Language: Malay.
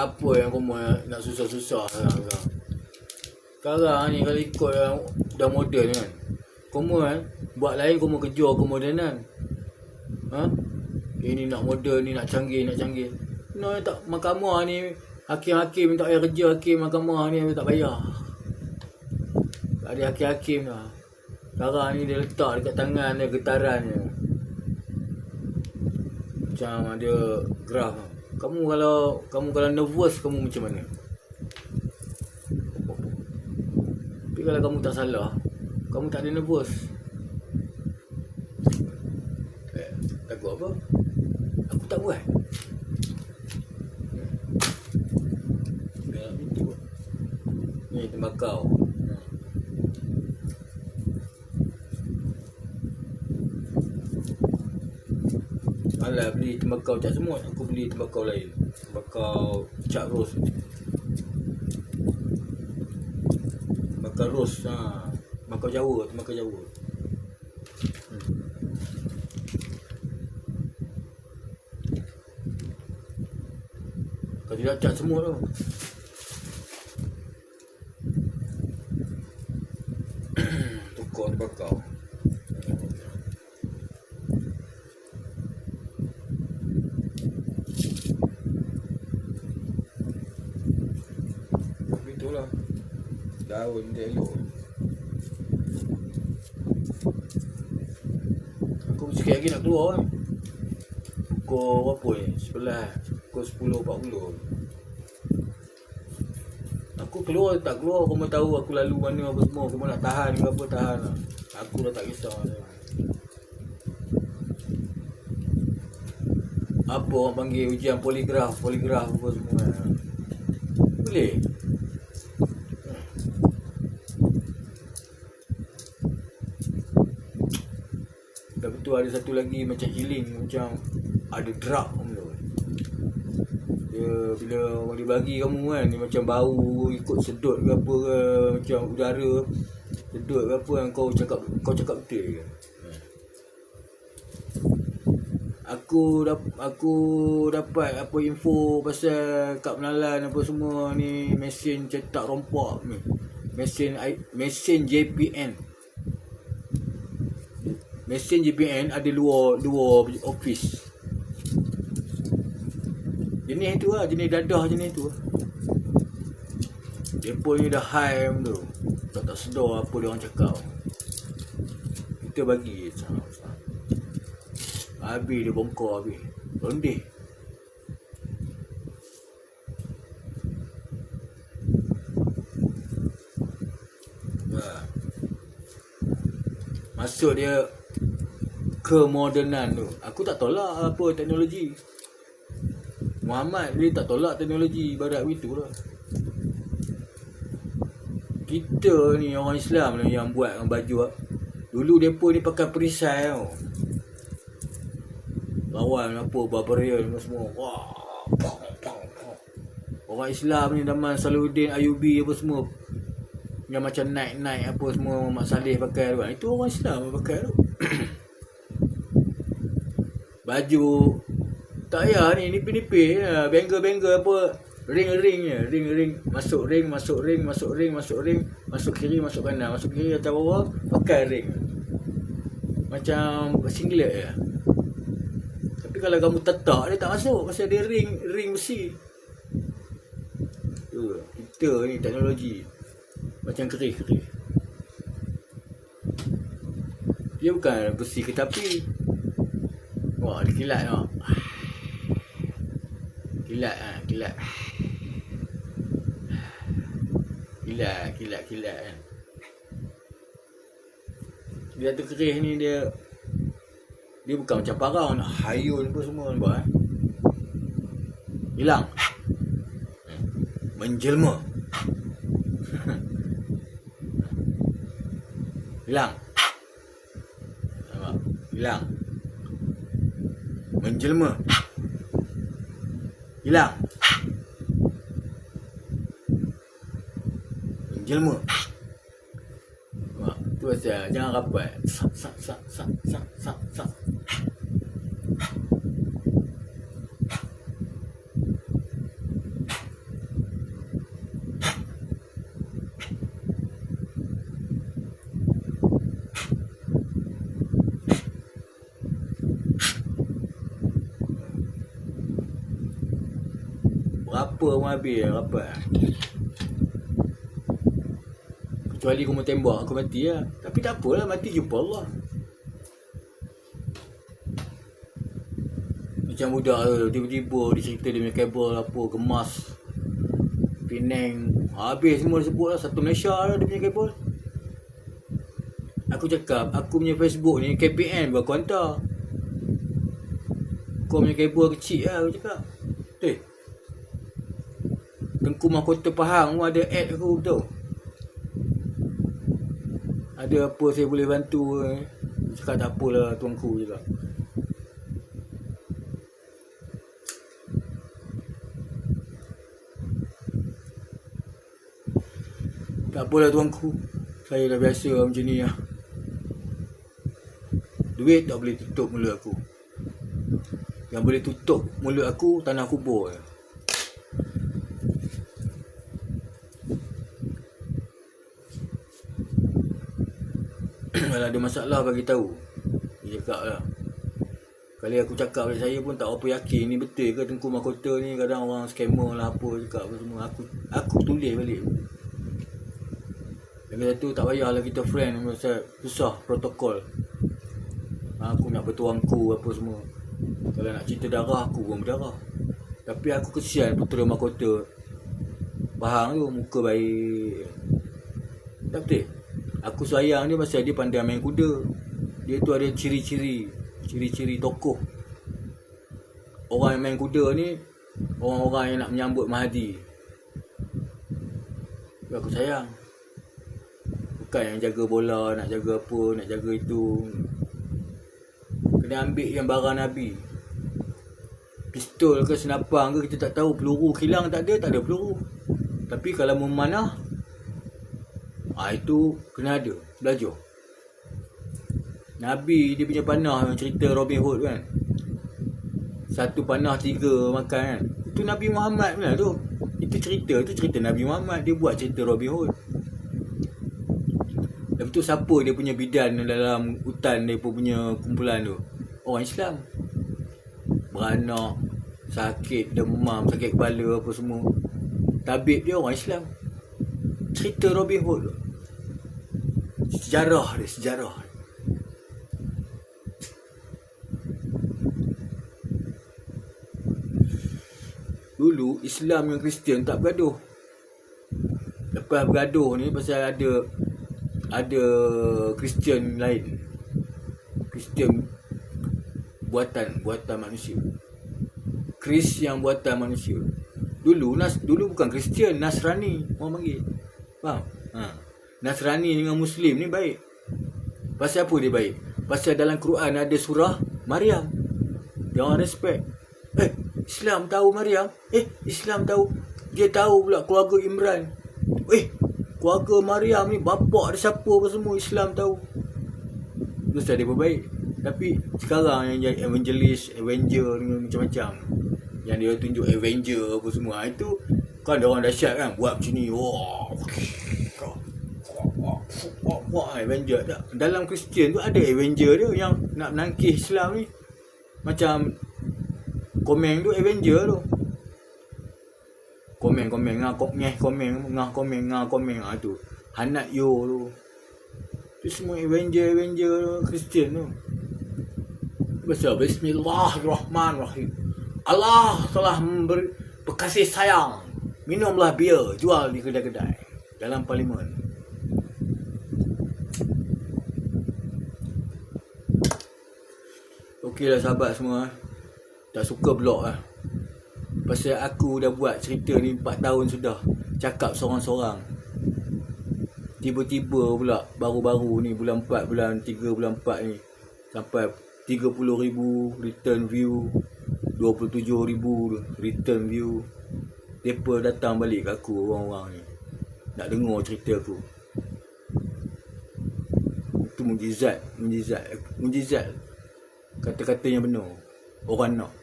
Apa yang kamu nak susah-susah sekarang kau? Sekarang ni kalau ikut yang dah moden kan. Kamu kan buat lain kamu kejar kemodenan. Ha? Ini nak moden ni nak canggih nak canggih. No tak mahkamah ni hakim-hakim tak payah kerja hakim mahkamah ni tak bayar. Tak ada hakim-hakim dah. Sekarang ni dia letak dekat tangan dia getaran dia. Macam ada graf. Kamu kalau kamu kalau nervous kamu macam mana? Tapi kalau kamu tak salah, kamu tak ada nervous. Eh, takut apa? Aku tak buat. Ni tembakau. Alah beli tembakau cap semut Aku beli tembakau lain. Tembakau cap ros. Tembakau ros ha. Tembakau Jawa Tembakau Jawa. Hmm. Kau tidak cap semut tu Daun dia elok. Aku sikit lagi nak keluar kan Pukul berapa ni? Sebelah Pukul 10.40 Aku keluar tak keluar Kau tahu aku lalu mana apa semua. Kau nak tahan ke apa tahan. Aku dah tak kisah. Apa orang panggil ujian poligraf Poligraf apa semua. Boleh Betul ada satu lagi macam healing Macam ada drug tahu Dia bila orang dia bagi kamu kan Dia macam bau ikut sedut ke apa ke Macam udara Sedut ke apa yang kau cakap Kau cakap betul ke Aku dap, aku dapat apa info pasal kad pengenalan apa semua ni mesin cetak rompak ni. Mesin mesin JPN. Mesin JPN ada dua dua office. Jenis tu lah, jenis dadah jenis tu lah. Depa ni dah high tu. Tak tak sedar apa dia orang cakap. Kita bagi. Habis dia bongkar habis. Rondeh. Ha. Masuk dia kemodernan tu. Aku tak tolak apa teknologi. Muhammad dia tak tolak teknologi barat begitu lah. Kita ni orang Islam ni yang buat baju Dulu depa ni pakai perisai tau. Lawan apa barbarian semua. Wah. Orang Islam ni zaman Salahuddin Ayubi apa semua. Yang macam naik-naik apa semua Mak Saleh pakai tu kan. Itu orang Islam pakai tu. Baju tak payah ni nipis-nipis ya. Bengkel-bengkel apa ring-ring je, ring-ring masuk ring, masuk ring, masuk ring, masuk ring, masuk kiri, masuk kanan, masuk kiri atau bawah pakai ring. Macam singlet je. Tapi kalau kamu tetak dia tak masuk pasal dia ring ring besi. Tu kita ni teknologi macam kerih-kerih. Dia bukan besi ke tapi Wah, ada kilat tau. Kilat ah, kilat. Kilat, kilat, kilat kan. Dia tu kerih ni dia dia bukan macam parang nak hayun apa semua buat eh. Hilang. Menjelma. Hilang. Nampak? Menjelma. Hilang. Menjelma. Nampak? Tu pasal jangan rapat. Sak, sak, sak, sak, sak, sak, sak. Berapa pun habis rapat Kecuali aku mau tembak aku mati lah. Tapi tak apalah mati jumpa Allah. Macam budak tu tiba-tiba dia cerita dia punya kabel apa gemas Penang. Habis semua dia sebut lah satu Malaysia lah dia punya kabel. Aku cakap aku punya Facebook ni KPN buat aku hantar Kau punya kabel kecil lah aku cakap. Eh Tengku Mahkota Pahang pun ada ad aku tu Ada apa saya boleh bantu eh. Cakap tak apalah tuanku cakap Tak apalah tuanku Saya dah biasa lah macam ni lah. Duit tak boleh tutup mulut aku. Yang boleh tutup mulut aku Tanah kubur je Kalau ada masalah bagi tahu. Dia cakap lah. Kali aku cakap pada saya pun tak apa yakin ni betul ke Tengku Mahkota ni. Kadang orang scammer lah apa cakap apa semua. Aku aku tulis balik. Lagi satu tak payahlah kita friend pasal susah protokol. Aku nak bertuangku apa semua. Kalau nak cerita darah aku pun berdarah. Tapi aku kesian putera mahkota. Bahang tu muka baik. Tak betul Aku sayang dia pasal dia pandai main kuda. Dia tu ada ciri-ciri Ciri-ciri tokoh. Orang yang main kuda ni Orang-orang yang nak menyambut Mahdi. Aku sayang. Bukan yang jaga bola Nak jaga apa Nak jaga itu. Kena ambil yang barang Nabi. Pistol ke senapang ke Kita tak tahu. Peluru kilang tak ada Tak ada peluru. Tapi kalau memanah ah Itu Kena ada Belajar Nabi dia punya panah cerita Robin Hood kan. Satu panah tiga makan kan. Itu Nabi Muhammad punya tu. Itu cerita tu cerita Nabi Muhammad dia buat cerita Robin Hood. Lepas tu siapa dia punya bidan dalam hutan dia punya kumpulan tu? Orang Islam. Beranak, sakit, demam, sakit kepala apa semua. Tabib dia orang Islam. Cerita Robin Hood. Sejarah dia, sejarah. Dulu Islam dengan Kristian tak bergaduh. Lepas bergaduh ni pasal ada ada Kristian lain. Kristian buatan buatan manusia. Kris yang buatan manusia. Dulu nas dulu bukan Kristian, Nasrani orang panggil. Faham? Ha. Nasrani dengan Muslim ni baik. Pasal apa dia baik? Pasal dalam Quran ada surah Maryam. Orang respect. Eh, Islam tahu Maryam. Eh, Islam tahu. Dia tahu pula keluarga Imran. Eh, keluarga Maryam ni bapak dia siapa apa semua Islam tahu. Terus dia baik. Tapi sekarang yang jadi evangelist, avenger ni macam-macam. Yang dia tunjuk avenger apa semua. Itu kan dia orang dahsyat kan. Buat macam ni. Wah. Wah, Avenger tak. Dalam Kristian tu ada Avenger dia yang nak menangkis Islam ni. Macam Komen tu Avenger tu. Komen komen ngah komen komen ngah komen ngah komen ah tu. Hanat yo tu. Tu semua Avenger Avenger Christian tu. Baca Bismillahirrahmanirrahim. Allah telah memberi berkasih sayang. Minumlah bir jual di kedai-kedai dalam parlimen. Okeylah sahabat semua. Tak suka blog lah Pasal aku dah buat cerita ni 4 tahun sudah Cakap seorang-seorang. Tiba-tiba pula Baru-baru ni bulan 4 Bulan 3 bulan 4 ni Sampai 30 ribu return view 27 ribu return view Mereka datang balik kat aku orang-orang ni. Nak dengar cerita aku. Itu mujizat Mujizat Mujizat Kata-kata yang benar. Orang nak